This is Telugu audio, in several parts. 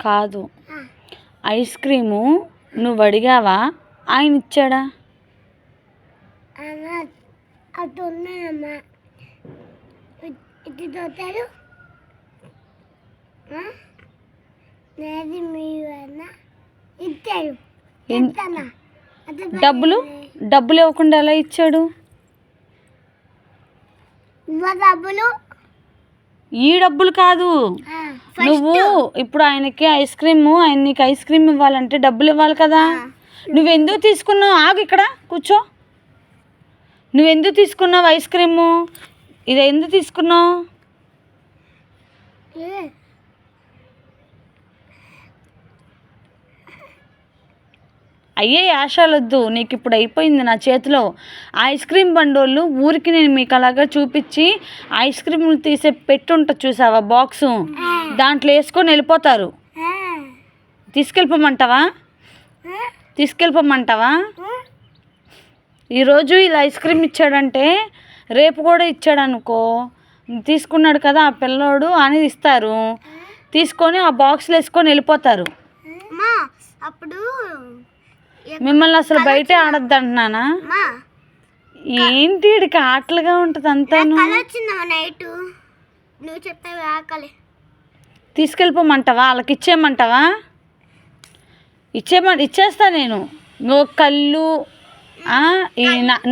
కాదు. ఐస్ క్రీము నువ్వు అడిగావా? ఆయన ఇచ్చాడా? డబ్బులు. డబ్బులు ఇవ్వకుండా ఎలా ఇచ్చాడు? డబ్బులు. ఈ డబ్బులు కాదు. నువ్వు ఇప్పుడు ఆయనకి ఐస్ క్రీమ్ ఆయన నీకు ఐస్ క్రీమ్ ఇవ్వాలంటే డబ్బులు ఇవ్వాలి కదా. ఆ. నువ్వు ఎందుకు తీసుకున్నావు? ఆగు ఇక్కడ కూర్చో. నువ్వు ఎందుకు తీసుకున్నావు ఐస్ క్రీము? ఇది ఎందుకు తీసుకున్నావు అయ్యే ఆశాలొద్దు నీకు ఇప్పుడు అయిపోయింది నా చేతిలో. ఐస్ క్రీమ్ బండోళ్ళు ఊరికి నేను మీకు అలాగా చూపించి ఐస్ క్రీమ్లు తీసే పెట్టుంట ఉంటుంది చూసావా బాక్సు? దాంట్లో వేసుకొని వెళ్ళిపోతారు. తీసుకెళ్ళిపోమంటావా? తీసుకెళ్ళిపోమంటావా? ఈరోజు ఇలా ఐస్ క్రీమ్ ఇచ్చాడంటే రేపు కూడా ఇచ్చాడనుకో. తీసుకున్నాడు కదా ఆ పిల్లోడు అని ఇస్తారు. తీసుకొని ఆ బాక్స్లో వేసుకొని వెళ్ళిపోతారు. అప్పుడు మిమ్మల్ని అసలు బయటే ఆడద్దు అంటున్నానా ఏంటి వీడికి ఆటలుగా ఉంటుంది అంతాను నైట్? నువ్వు చెప్పావు ఆకలి. తీసుకెళ్ళిపోమంటావా? వాళ్ళకి ఇచ్చేయమంటావా? ఇచ్చేయమ ఇచ్చేస్తా నేను. కళ్ళు ఈ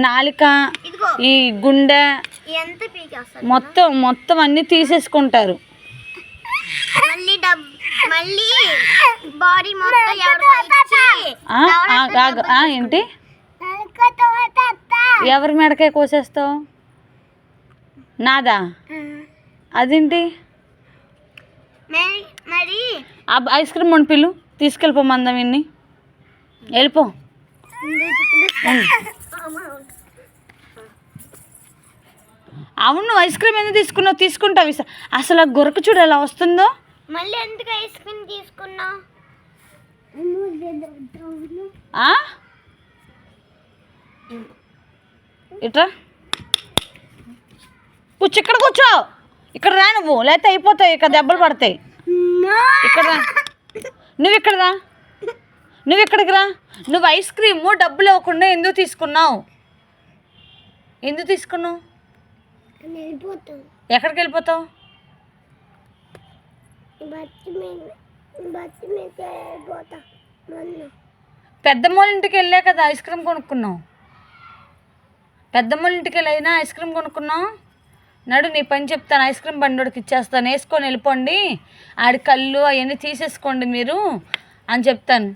నాలిక ఈ గుండె మొత్తం మొత్తం అన్నీ తీసేసుకుంటారు. మళ్ళీ మళ్ళీ బాడీ మొత్తం ఏంటి? ఎవరి మెడకాయ కోసేస్తావు? నాదా? అదేంటి? మరి ఐస్ క్రీమ్ మన పిల్లు తీసుకెళ్ళిపోమందాం ఇన్ని. వెళ్ళిపో. అవును ఐస్ క్రీమ్ ఎందుకు తీసుకున్నావు? తీసుకుంటావు అసలు ఆ గొరక చూడు ఎలా వస్తుందో. మళ్ళీ ఎందుకు ఐస్ క్రీమ్ తీసుకున్నావు? ఇట్రా. కూర్చో ఇక్కడ కూర్చో. ఇక్కడ రా నువ్వు. లేకపోతే అయిపోతాయి ఇక్కడ దెబ్బలు పడతాయి. ఇక్కడ రా. నువ్వు ఇక్కడ రా. నువ్వు ఇక్కడికి రా. నువ్వు ఐస్ క్రీము డబ్బులు ఇవ్వకుండా ఎందుకు తీసుకున్నావు? ఎందుకు తీసుకున్నావు? ఎక్కడికి వెళ్ళిపోతావు? పెద్దమ్మోళ్ళ ఇంటికి వెళ్ళే కదా ఐస్ క్రీమ్ కొనుక్కున్నావు? పెద్దమ్మోళ్ళ ఇంటికి వెళ్ళి అయినా ఐస్ క్రీమ్ కొనుక్కున్నావు? నడు నీ పని చెప్తాను. ఐస్ క్రీమ్ బండోడికి ఇచ్చేస్తాను. వేసుకొని వెళ్ళిపోండి. ఆడి కళ్ళు అవన్నీ తీసేసుకోండి మీరు అని చెప్తాను.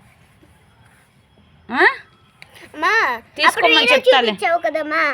తీసుకోమని చెప్తాలే. కదమ్మా.